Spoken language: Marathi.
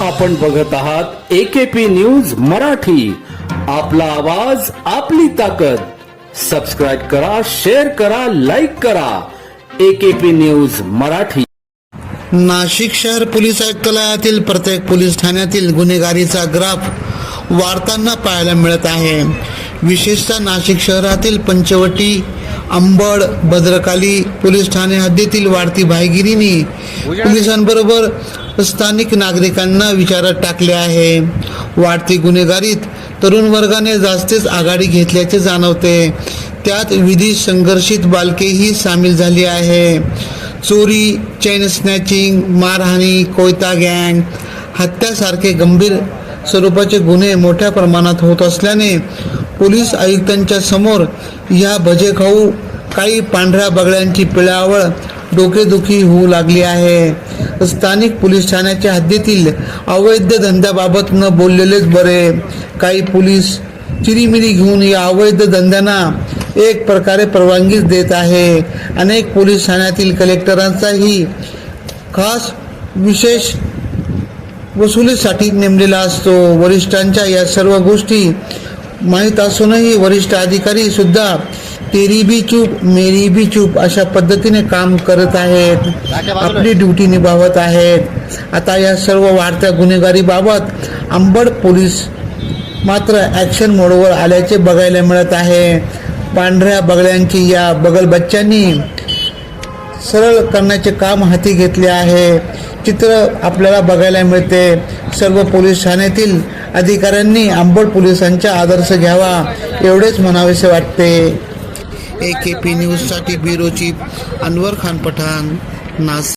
आपण बघत आहात एकेपी न्यूज मराठी. आपला आवाज आपली ताकद. सबस्क्राईब करा शेअर करा लाईक करा. AKP news Marathi. नाशिक शहर पोलीस आयुक्तालयातील प्रत्येक पोलीस ठाण्यातील गुन्हेगारीचा ग्राफ वाढताना पाहायला मिळत आहे. विशेषतः नाशिक शहरातील पंचवटी अंबड भद्रकाली पोलीस ठाणे हद्दीतील वाढती भाईगिरीने पोलिसांबरोबर स्थानिक नागरिकांना विचारात टाकले आहे. वाढती गुन्हेगारीत तरुण वर्गाने जास्तीच आघाडी घेतल्याचे जाणवते. त्यात विधी संघर्षित बालकेही सामील झाली आहे. चोरी चेन स्नॅचिंग मारहाणी कोयता गँग हत्यासारखे गंभीर स्वरूपाचे गुन्हे मोठ्या प्रमाणात होत असल्याने पोलीस आयुक्तांच्या समोर या भजेखाऊ काही पांढऱ्या बगड्यांची पिळावळ डोकेदुखी होऊ लागली आहे. स्थानिक पोलीस ठाण्याच्या हद्दीतील अवैध धंद्याबाबत न बोललेलेच बरे. काही पोलीस चिरीमिरी घेऊन या अवैध धंद्यांना एक प्रकारे परवानगीच देत आहे. अनेक पोलीस ठाण्यातील कलेक्टरांचाही खास विशेष वसुलीसाठी नेमलेला असतो. वरिष्ठांच्या या सर्व गोष्टी माहीत असूनही वरिष्ठ अधिकारी सुद्धा तेरी बी चूप मेरी बी चूप अशा पद्धतीने काम करत आहेत. आपली ड्युटी निभावत आहेत. आता या सर्व वाढत्या गुन्हेगारीबाबत अंबड पोलीस मात्र ॲक्शन मोडवर आल्याचे बघायला मिळत आहे. पांढऱ्या बगड्यांची या बगल बच्च्यांनी सरळ करण्याचे काम हाती घेतले आहे. चित्र आपल्याला बघायला मिळते. सर्व पोलीस ठाण्यातील अधिकाऱ्यांनी आंबड पोलिसांचा आदर्श घ्यावा एवढेच म्हणावेसे वाटते. ए के पी न्यूजसाठी ब्युरो चीफ अनवर खान पठाण नास